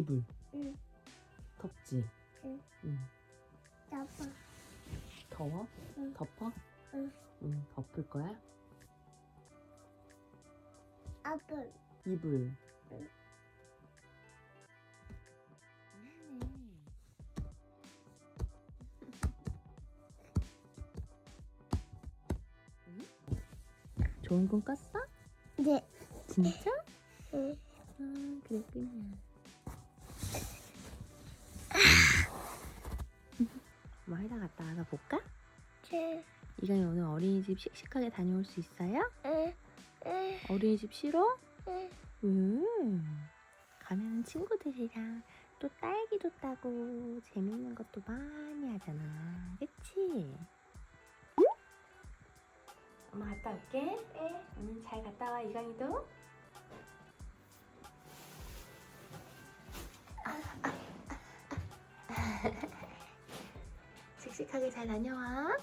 이불. 응. 덥지? 응. 응. 아빠. 더워? 응. 덮어? 응. 응, 덮을 거야? 아빠. 이불. 응. 좋은 꿈 꿨어? 네. 진짜? 응. 아, 그랬군요. 뭐 하다 갔다 와서 볼까? 제. 이강이 오늘 어린이집 씩씩하게 다녀올 수 있어요? 에. 에. 어린이집 싫어? 에. 음. 가면은 친구들이랑 또 딸기도 따고 재밌는 것도 많이 하잖아. 그치? 엄마 갔다 올게. 에. 응, 잘 갔다 와, 이강이도. 씩씩하게 잘 다녀와.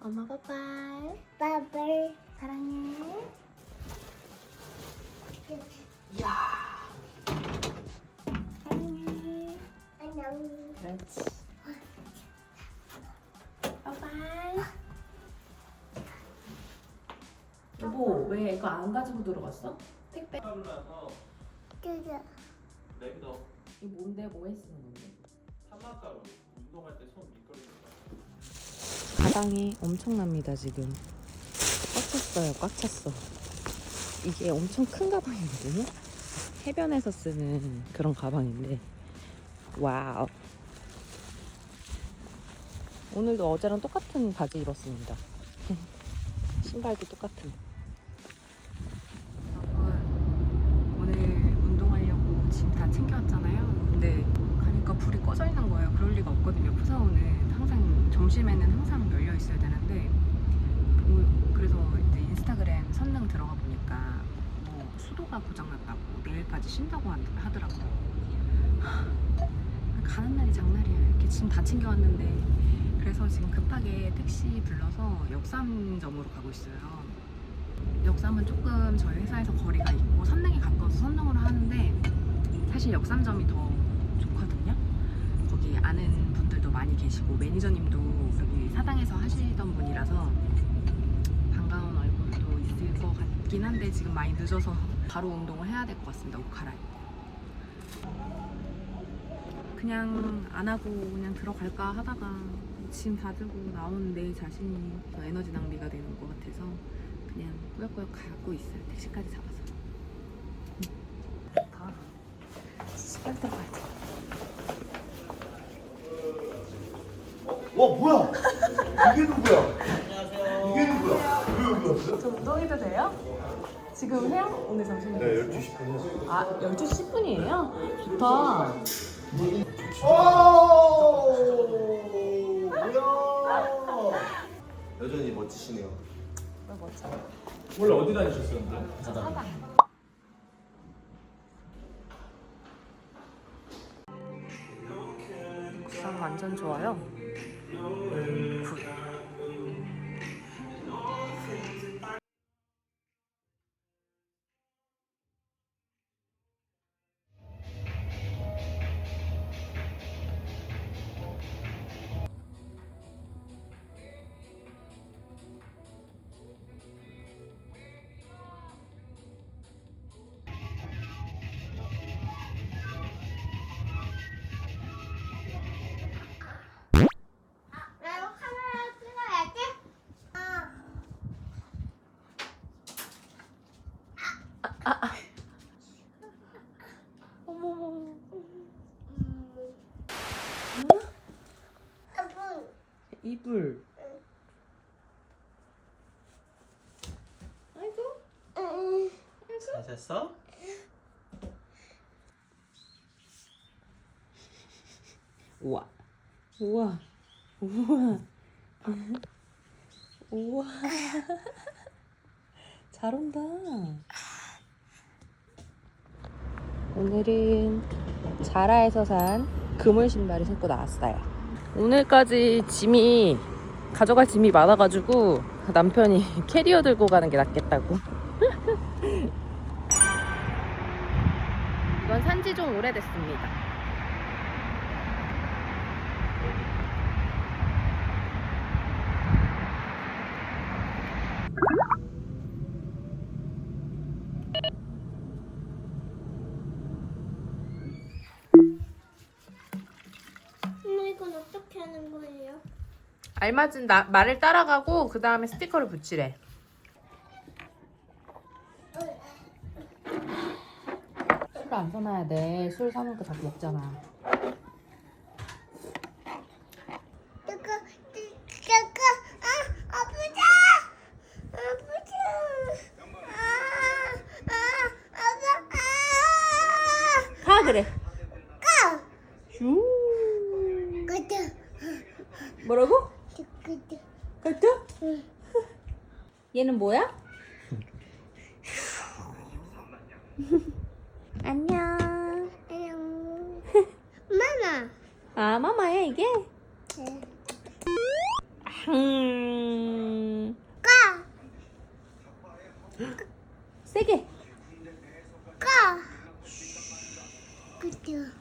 엄마 빠빠이. 바블. 사랑해. 이야. 사랑해. 안녕. 그렇지. 빠빠이. 여보, 왜 이거 안 가지고 들어갔어? 택배. 랩더 이거 뭔데? 뭐에 쓰는 건데? 탄막가루 운동할 때 손 미끄러지는 거 가방이 엄청납니다 지금. 꽉 찼어요 꽉 찼어. 이게 엄청 큰 가방이거든요? 해변에서 쓰는 그런 가방인데. 와우. 오늘도 어제랑 똑같은 바지 입었습니다. 신발도 똑같은. 오늘 운동하려고 짐 다 챙겨왔잖아요. 근데 가니까 불이 꺼져 있는 거예요. 그럴 리가 없거든요. 푸사오는 항상 점심에는 항상 열려 있어야 되는데 뭐, 그래서 이제 인스타그램 선능 들어가 보니까 뭐 수도가 고장났다고 내일까지 쉰다고 한- 하더라고요. 하, 가는 날이 장날이야. 이렇게 짐다 챙겨왔는데 그래서 지금 급하게 택시 불러서 역삼점으로 가고 있어요. 역삼은 조금 저희 회사에서 거리가 있고 선능이 가까워서 선능으로 하는데 사실 역삼점이 더 좋거든요. 거기 아는 분들도 많이 계시고 매니저님도 여기 사당에서 하시던 분이라서 반가운 얼굴도 있을 것 같긴 한데 지금 많이 늦어서 바로 운동을 해야 될 것 같습니다. 옷 갈아입고. 그냥 안 하고 그냥 들어갈까 하다가 짐 다 들고 나오는 내 자신이 더 에너지 낭비가 되는 것 같아서 그냥 꾸역꾸역 가고 있어요. 택시까지 잡아서. 다 빨리 들어가야 돼. 와 뭐야? 이게 누구야? 이게 누구야? 왜 여기 왔어? 저 운동해도 돼요? 지금 해요? 오늘 점심 네 12시 분 했어 아, 12시 10분이에요? 좋다. 오 뭐야 여전히 멋지시네요 왜 멋져? 원래 어디 다니셨었는데? 사당. 이불. 아이고. 음. 잘 잤어? 우와. 우와. 우와. 우와. 잘 온다. 오늘은 자라에서 산 그물 신발을 신고 나왔어요. 오늘까지 짐이 가져갈 짐이 많아가지고 남편이 캐리어 들고 가는 게 낫겠다고. 전 산지 좀 오래됐습니다. 엄마 이건 어떻게 하는 거예요? 알맞은 나, 말을 따라가고 그 다음에 스티커를 붙이래. 술 안 사놔야 돼. 술 사놓고 자꾸 먹잖아. 뜨거, 뜨, 뜨거, 아, 아프다, 아프다, 아, 아, 아파, 아, 가 그래. 가, 슈. 가자, 뭐라고? 가자, 가자? 응. 얘는 뭐야? 안녕, 안녕, 마마, 아 마마야 이게? 네. 음. 가, 세게. 가, 가자.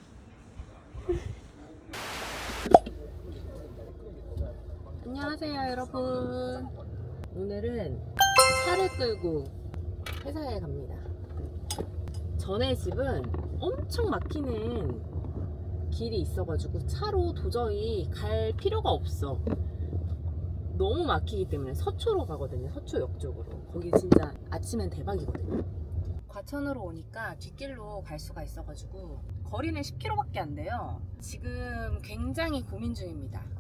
안녕하세요 여러분. 오늘은 차를 끌고 회사에 갑니다. 전에 집은 엄청 막히는 길이 있어가지고 차로 도저히 갈 필요가 없어. 너무 막히기 때문에 서초로 가거든요 서초역 쪽으로. 거기 진짜 아침엔 대박이거든요. 과천으로 오니까 뒷길로 갈 수가 있어가지고 거리는 10km밖에 안 돼요 지금 굉장히 고민 중입니다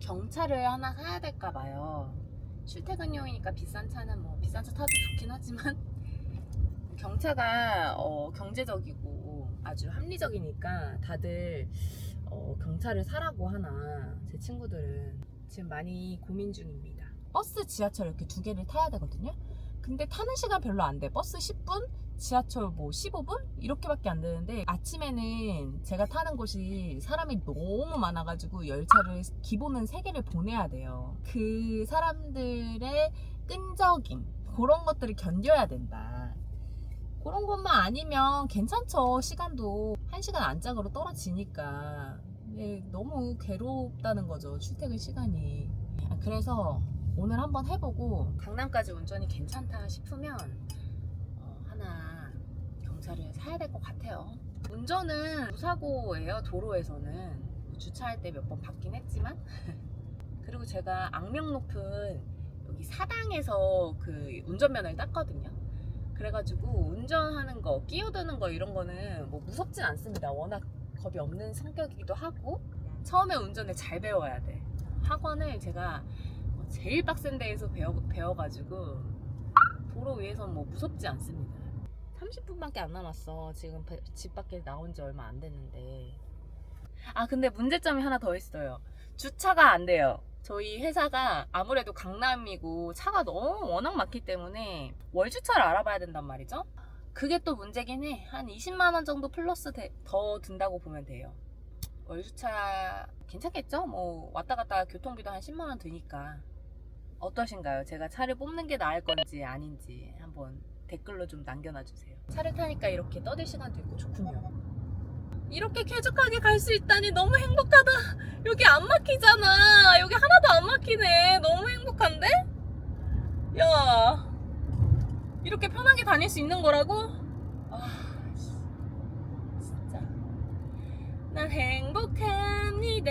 경차를 하나 사야 될까 봐요. 출퇴근용이니까 비싼 차는 뭐 비싼 차 타도 좋긴 하지만 경차가 어, 경제적이고 아주 합리적이니까 다들 어, 경차를 사라고 하나 제 친구들은 지금 많이 고민 중입니다. 버스, 지하철 이렇게 두 개를 타야 되거든요. 근데 타는 시간 별로 안 돼. 버스 10분, 지하철 뭐 15분 이렇게밖에 안 되는데 아침에는 제가 타는 곳이 사람이 너무 많아가지고 열차를 기본은 3개를 보내야 돼요. 그 사람들의 끈적임 그런 것들을 견뎌야 된다. 그런 것만 아니면 괜찮죠. 시간도 1시간 안짝으로 떨어지니까 네, 너무 괴롭다는 거죠. 출퇴근 시간이. 아, 그래서 오늘 한번 해보고 강남까지 운전이 괜찮다 싶으면 경차를 사야 될 것 같아요. 운전은 무사고예요. 도로에서는 주차할 때 몇 번 받긴 했지만 그리고 제가 악명 높은 여기 사당에서 그 운전면허를 땄거든요. 그래가지고 운전하는 거, 끼어드는 거 이런 거는 뭐 무섭진 않습니다. 워낙 겁이 없는 성격이기도 하고 처음에 운전을 잘 배워야 돼. 학원을 제가 제일 빡센 데에서 배워, 배워가지고 도로 위에서는 뭐 무섭지 않습니다. 30분밖에 안 남았어. 지금 배- 집 밖에 나온 지 얼마 안 됐는데. 아, 근데 문제점이 하나 더 있어요. 주차가 안 돼요. 저희 회사가 아무래도 강남이고 차가 너무 워낙 많기 때문에 월주차를 알아봐야 된단 말이죠. 그게 또 문제긴 해. 한 20만 원 정도 플러스 대- 더 든다고 보면 돼요. 월주차 괜찮겠죠? 뭐 왔다 갔다 교통비도 한 10만 원 드니까. 어떠신가요? 제가 차를 뽑는 게 나을 건지 아닌지 한번 댓글로 좀 남겨놔 주세요. 차를 타니까 이렇게 떠들 시간도 있고 좋군요. 이렇게 쾌적하게 갈 수 있다니 너무 행복하다. 여기 안 막히잖아. 여기 하나도 안 막히네. 너무 행복한데? 야, 이렇게 편하게 다닐 수 있는 거라고? 아, 씨. 진짜. 난 행복합니다.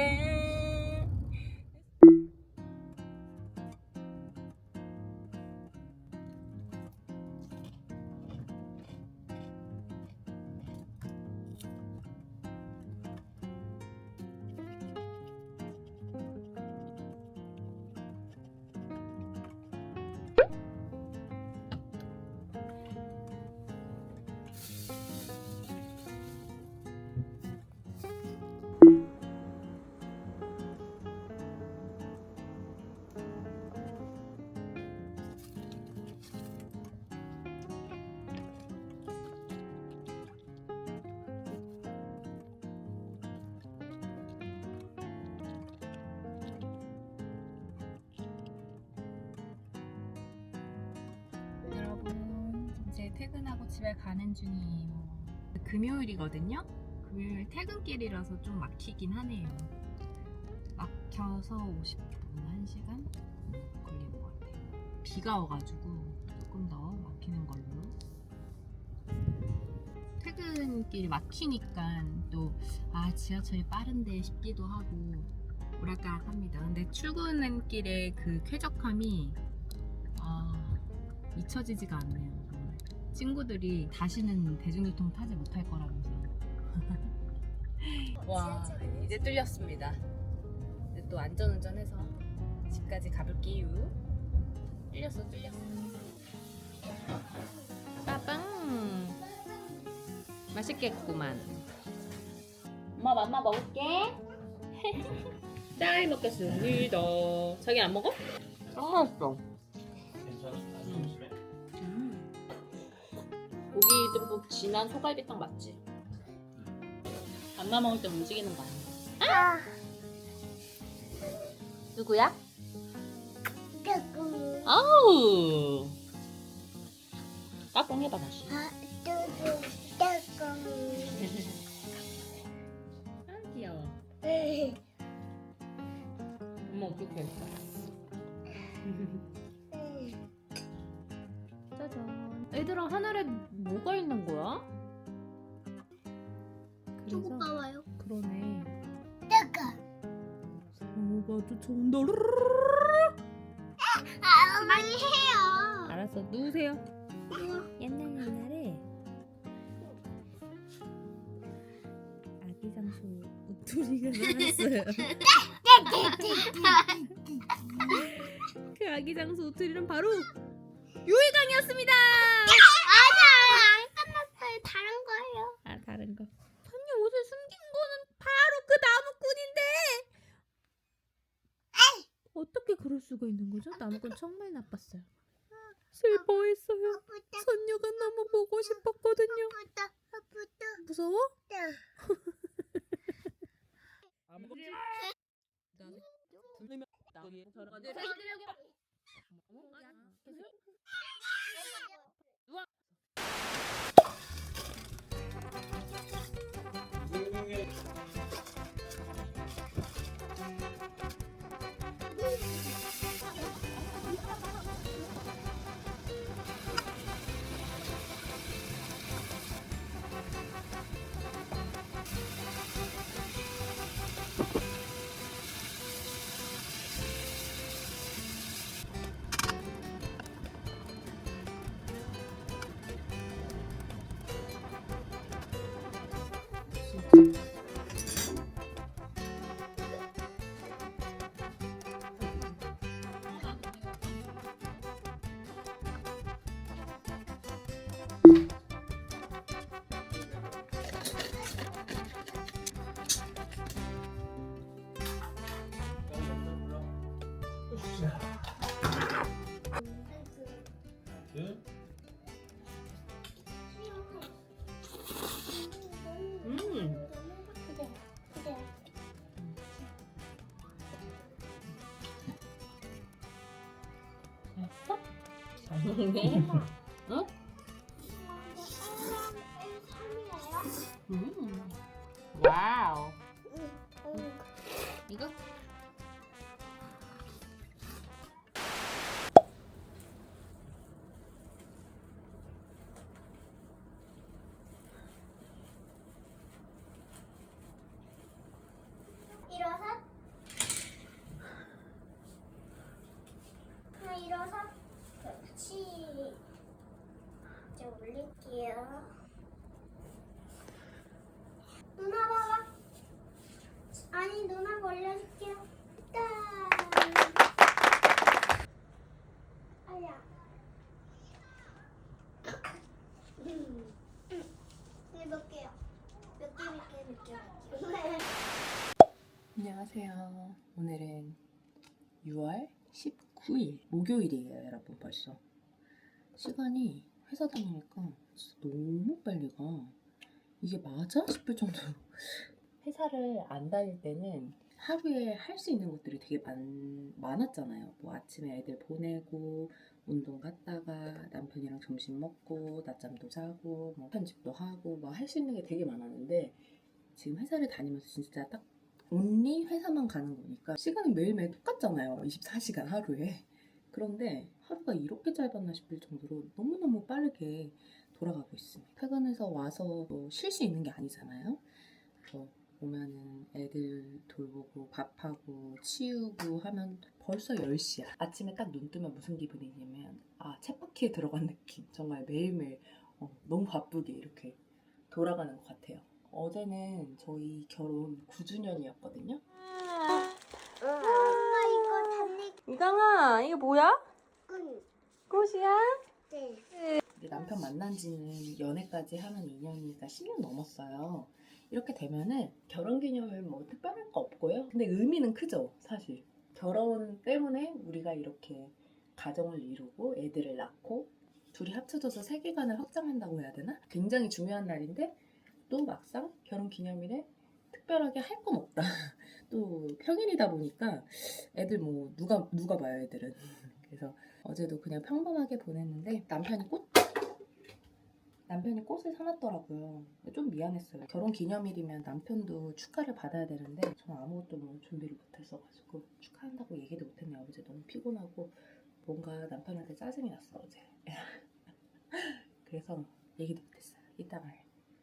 퇴근하고 집에 가는 중이에요. 금요일이거든요. 금요일 퇴근길이라서 좀 막히긴 하네요. 막혀서 50분, 1시간 걸리는 것 같아요. 비가 와가지고 조금 더 막히는 걸로. 퇴근길 막히니까 또, 아, 지하철이 빠른데 싶기도 하고, 오락가락 합니다. 근데 출근길의 그 쾌적함이, 아, 잊혀지지가 않네요. 친구들이 다시는 대중교통 타지 못할 거라면서. 와, 이제 뚫렸습니다. 이제 또 안전운전해서 집까지 가볼게요. 뚫렸어, 뚫렸어. 빠빵! 맛있겠구만. 엄마 맘마 먹을게. 잘 먹겠습니다. 자기 안 먹어? 짱 맛있어. 듬뿍 진한 소갈비탕 맞지? 안마 먹을 때 움직이는 거 아니야? 누구야? 뜨거. 아우 까꿍 해봐 다시 아, 뜨거. 뜨거. 아 귀여워 엄마 어떻게 했어? 얘들아 하늘에 뭐가 있는 거야? 저거 봐봐요. 그러네 뜨거. 뭐가 쫓아온다 아, 많이 해요. 알았어 누우세요 옛날 옛날에 아기 장소 우투리가 나왔어요. 그 아기 장소 우투리는 바로 유해강이었습니다. 아니야, 안 끝났어요. 다른 거예요. 아 다른 거. 선녀 옷을 숨긴 거는 바로 그 나무꾼인데. 어떻게 그럴 수가 있는 거죠? 나무꾼 정말 나빴어요. 슬퍼했어요. 선녀가 너무 보고 싶었거든요. 아프다. 아프다. 무서워? 먹네. 응? 목요일이에요, 여러분 벌써. 시간이 회사 다니니까 진짜 너무 빨리 가. 이게 맞아? 싶을 정도로. 회사를 안 다닐 때는 하루에 할 수 있는 것들이 되게 많, 많았잖아요. 뭐 아침에 애들 보내고, 운동 갔다가 남편이랑 점심 먹고 낮잠도 자고 뭐 편집도 하고 뭐할수 있는 게 되게 많았는데 지금 회사를 다니면서 진짜 딱 온리 회사만 가는 거니까 시간은 매일매일 똑같잖아요. 24시간 하루에. 그런데 하루가 이렇게 짧았나 싶을 정도로 너무너무 빠르게 돌아가고 있습니다. 퇴근해서 와서 쉴수 있는 게 아니잖아요. 그래서 오면은 애들 돌보고 밥하고 치우고 하면 벌써 10시야. 아침에 딱 눈 뜨면 무슨 기분이냐면 아 쳇바퀴에 들어간 느낌. 정말 매일매일 어, 너무 바쁘게 이렇게 돌아가는 것 같아요. 어제는 저희 결혼 9주년이었거든요. 이거 이강아 이게 뭐야? 끈. 꽃이야? 네. 이제 남편 만난 지는 연애까지 하면 2년이니까 10년 넘었어요. 이렇게 되면은 결혼 기념일 뭐 특별할 거 없고요. 근데 의미는 크죠, 사실. 결혼 때문에 우리가 이렇게 가정을 이루고 애들을 낳고 둘이 합쳐져서 세계관을 확장한다고 해야 되나? 굉장히 중요한 날인데 또 막상 결혼 기념일에 특별하게 할 건 없다. 또 평일이다 보니까 애들 뭐 누가 누가 봐요, 애들은. 그래서 어제도 그냥 평범하게 보냈는데 남편이 꽃 남편이 꽃을 사놨더라고요. 좀 미안했어요. 결혼 기념일이면 남편도 축하를 받아야 되는데 저는 아무것도 뭐 준비를 못했어가지고 축하한다고 얘기도 못했네요. 어제 너무 피곤하고 뭔가 남편한테 짜증이 났어 어제. 그래서 얘기도 못했어요. 이따가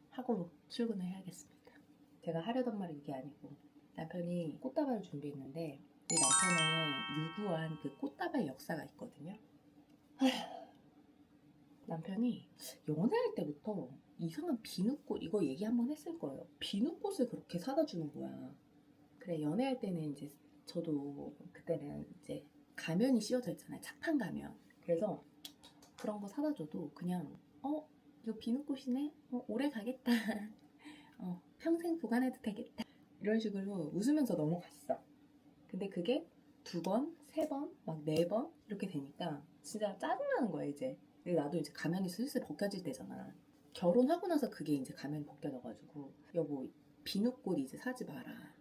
하고 출근을 해야겠습니다. 제가 하려던 말이 이게 아니고 남편이 꽃다발을 준비했는데 이 남편의 유구한 그 꽃다발 역사가 있거든요. 남편이 연애할 때부터 이상한 비누꽃 이거 얘기 한번 했을 거예요. 비누꽃을 그렇게 사다 주는 거야. 그래 연애할 때는 이제 저도 그때는 이제 가면이 씌워져 있잖아요. 착한 가면. 그래서 그런 거 사다 줘도 그냥 어 이거 비누꽃이네. 어, 오래 가겠다. 어 평생 보관해도 되겠다. 이런 식으로 웃으면서 넘어갔어. 근데 그게 두 번, 세 번, 막 네 번 이렇게 되니까 진짜 짜증나는 거야 이제. 나도 이제 가면이 슬슬 벗겨질 때잖아. 결혼하고 나서 그게 이제 가면이 벗겨져가지고 여보 비누꽃 이제 사지 마라.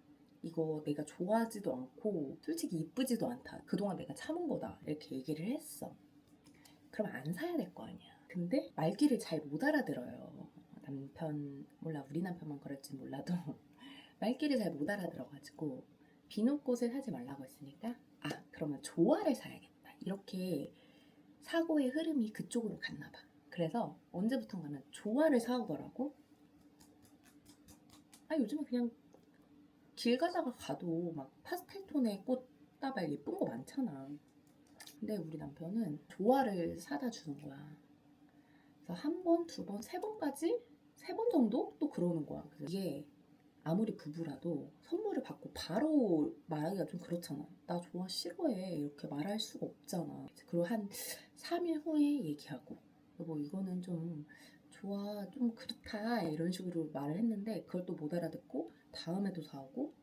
이거 내가 좋아하지도 않고 솔직히 이쁘지도 않다. 그동안 내가 참은 거다. 이렇게 얘기를 했어. 그럼 안 사야 될 거 아니야. 근데 말귀를 잘 못 알아들어요. 남편 몰라 우리 남편만 그럴지 몰라도 말귀를 잘 못 알아들어가지고 비누꽃을 사지 말라고 했으니까 아 그러면 조화를 사야겠다. 이렇게 사고의 흐름이 그쪽으로 갔나 봐. 그래서 언제부턴가는 조화를 사오더라고. 아 요즘에 그냥 길 가다가 가도 막 파스텔 톤의 꽃다발 예쁜 거 많잖아. 근데 우리 남편은 조화를 사다 주는 거야. 그래서 한 번, 두 번, 세 번까지 세 번 정도 또 그러는 거야. 그래서 이게 아무리 부부라도 선물을 받고 바로 말하기가 좀 그렇잖아. 나 좋아 싫어해 이렇게 말할 수가 없잖아. 그리고 한 3일 후에 얘기하고 여보 이거는 좀 좋아 좀 그렇다 이런 식으로 말을 했는데 그걸 또 못 알아듣고 다음에도 사오고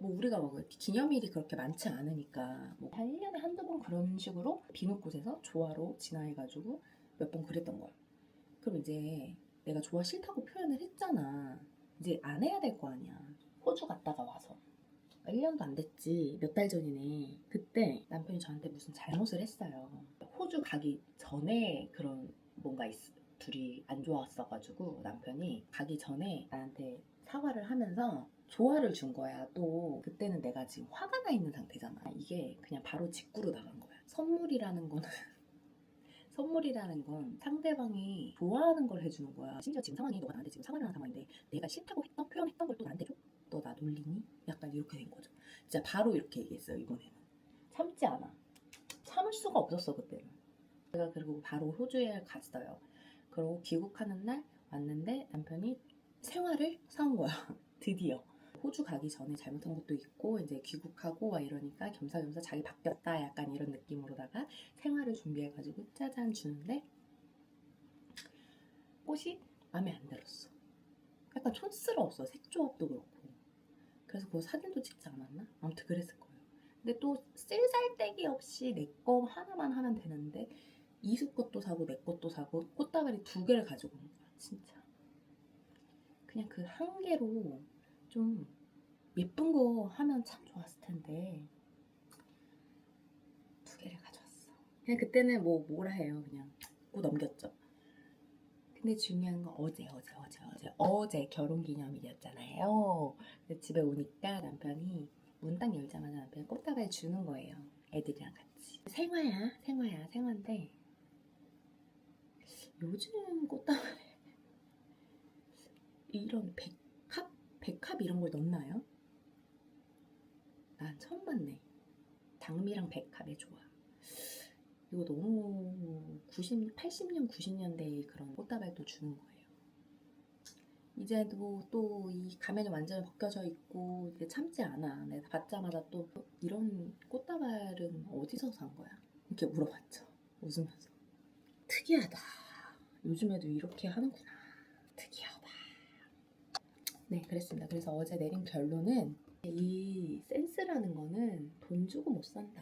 뭐 우리가 뭐 이렇게 기념일이 그렇게 많지 않으니까 뭐 한 1년에 한두 번 그런 식으로 비누꽃에서 조화로 진화해가지고 몇 번 그랬던 거야. 그럼 이제 내가 좋아 싫다고 표현을 했잖아. 이제 안 해야 될 거 아니야. 호주 갔다가 와서. 1년도 안 됐지. 몇 달 전이네. 그때 남편이 저한테 무슨 잘못을 했어요. 호주 가기 전에 그런 뭔가 있, 둘이 안 좋았어가지고 남편이 가기 전에 나한테 사과를 하면서 조화를 준 거야. 또 그때는 내가 지금 화가 나 있는 상태잖아. 이게 그냥 바로 직구로 나간 거야. 선물이라는 거는 선물이라는 건 상대방이 좋아하는 걸 해주는 거야. 심지어 지금 상황이 너가 나한테 지금 하는 상황인데 내가 싫다고 했던 표현했던 걸 또 나한테 줘? 너 나 놀리니? 약간 이렇게 된 거죠. 진짜 바로 이렇게 얘기했어요 이번에는. 참지 않아. 참을 수가 없었어 그때는. 제가 그리고 바로 호주에 갔어요. 그리고 귀국하는 날 왔는데 남편이 생화를 사온 거야. 드디어. 호주 가기 전에 잘못한 것도 있고 이제 귀국하고 와 이러니까 겸사겸사 자기 바뀌었다 약간 이런 느낌으로다가 생화를 준비해가지고 짜잔 주는데 꽃이 마음에 안 들었어. 약간 촌스러웠어. 색조합도 그렇고. 그래서 그 사진도 찍지 않았나? 아무튼 그랬을 거예요. 근데 또 쓸살데기 없이 내 거 하나만 하면 되는데 이수 것도 사고 내 것도 사고 꽃다발이 두 개를 가지고 온 거야. 진짜. 그냥 그 한 개로 좀 예쁜 거 하면 참 좋았을 텐데 두 개를 가져왔어. 그냥 그때는 뭐 뭐라 해요 그냥 고 넘겼죠. 근데 중요한 건 어제 어제 어제 어제 어제 결혼 기념일이었잖아요. 근데 집에 오니까 남편이 문 딱 열자마자 남편이 꽃다발 주는 거예요. 애들이랑 같이. 생화야 생화야 생화인데 요즘 꽃다발에 이런 백합 백합 이런 걸 넣나요? 난 처음 봤네. 당미랑 백합의 조화. 이거 너무 90, 80년, 90년대의 그런 꽃다발도 주는 거예요. 이제도 또 이 가면이 완전히 벗겨져 있고 이제 참지 않아. 내가 받자마자 또 이런 꽃다발은 어디서 산 거야? 이렇게 물어봤죠. 웃으면서. 특이하다. 요즘에도 이렇게 하는구나. 특이하다. 네, 그랬습니다. 그래서 어제 내린 결론은 이 센스라는 거는 돈 주고 못 산다.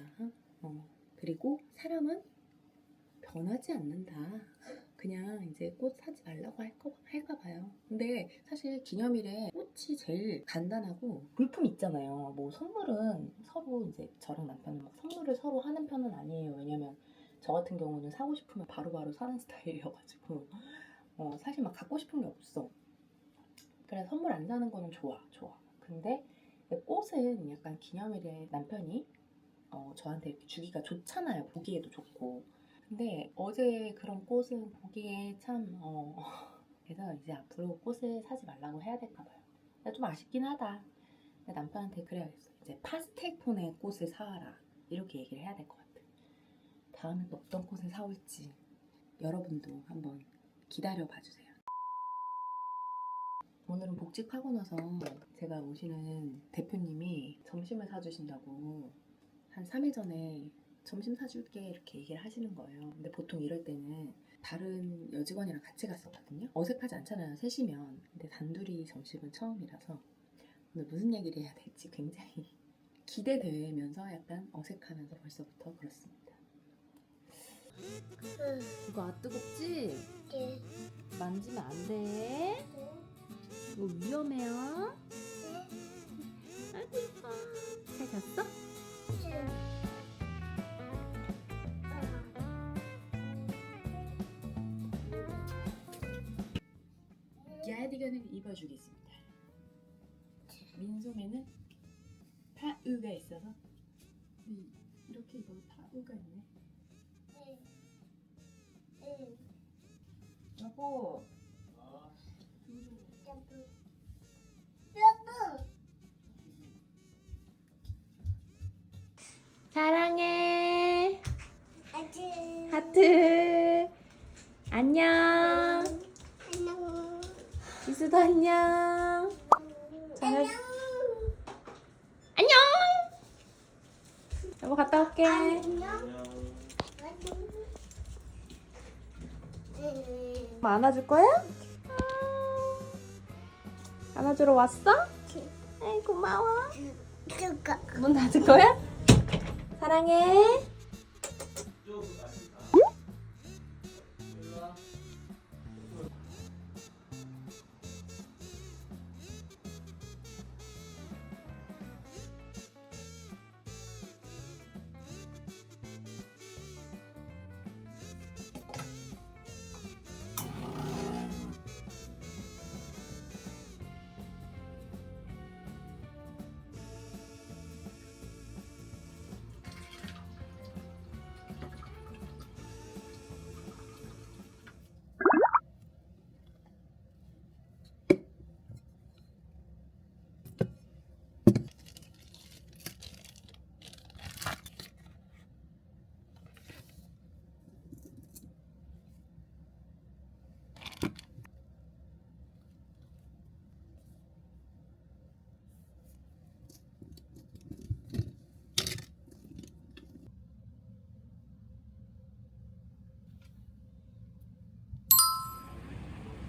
어. 그리고 사람은 변하지 않는다. 그냥 이제 꽃 사지 말라고 할까, 할까 봐요. 근데 사실 기념일에 꽃이 제일 간단하고 물품 있잖아요. 뭐 선물은 서로 이제 저랑 남편은 막 선물을 서로 하는 편은 아니에요. 왜냐면 저 같은 경우는 사고 싶으면 바로바로 사는 스타일이어가지고 어, 사실 막 갖고 싶은 게 없어. 그래 선물 안 사는 거는 좋아, 좋아. 근데 꽃은 약간 기념일에 남편이 어, 저한테 이렇게 주기가 좋잖아요. 보기에도 좋고. 근데 어제 그런 꽃은 보기에 참 어, 그래서 이제 앞으로 꽃을 사지 말라고 해야 될까 봐요. 좀 아쉽긴 하다. 남편한테 그래야겠어. 이제 파스텔 톤의 꽃을 사와라. 이렇게 얘기를 해야 될 것 같아. 다음에 또 어떤 꽃을 사올지 여러분도 한번 기다려 봐주세요. 오늘은 복직하고 나서 제가 오시는 대표님이 점심을 사주신다고 한 3일 전에 점심 사줄게 이렇게 얘기를 하시는 거예요. 근데 보통 이럴 때는 다른 여직원이랑 같이 갔었거든요. 어색하지 않잖아요, 셋이면. 근데 단둘이 점심은 처음이라서 오늘 무슨 얘기를 해야 될지 굉장히 기대되면서 약간 어색하면서 벌써부터 그렇습니다. 이거 아 뜨겁지? 네. 만지면 안 돼. 이거 위험해요. 아이고 이뻐. 잘 잤어? 야디건을 입어주겠습니다. 민소매는 파우가 있어서 이- 이렇게 입어도 파우가 있네. 여보. 사랑해. 하트. 안녕. 안녕. 이수도 안녕. 저녁 안녕. 여보 갔다 올게. 안녕. 엄마 안아줄 거야? 안아주러 왔어? 아이 고마워. 문 닫을 거야? 사랑해.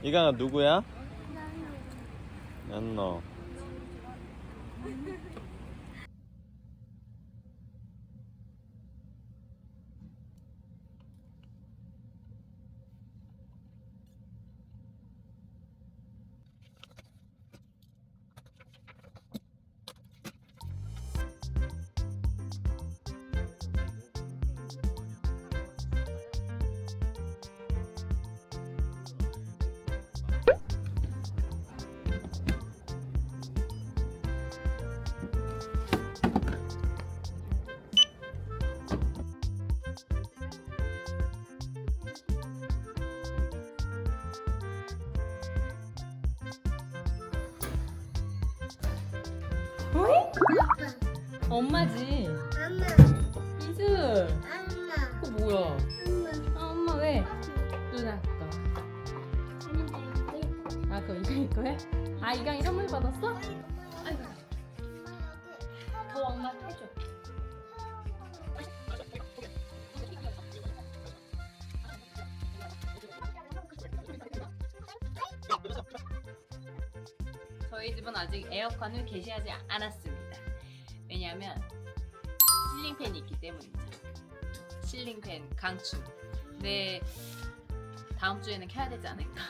이가 누구야? 연너. 엄마지. 엄마, 이슬. 엄마, 그거 뭐야? 엄마. 아, 엄마 왜? 누나 거. 아, 그거 이강이 거야? 아, 이강이 선물 받았어? 아이고. 더 엄마 해줘. 저희 집은 아직 에어컨을 개시하지 않았습니다. 왜냐하면 실링팬이 있기 때문이죠. 실링팬 강추. 네, 다음 주에는 켜야 되지 않을까.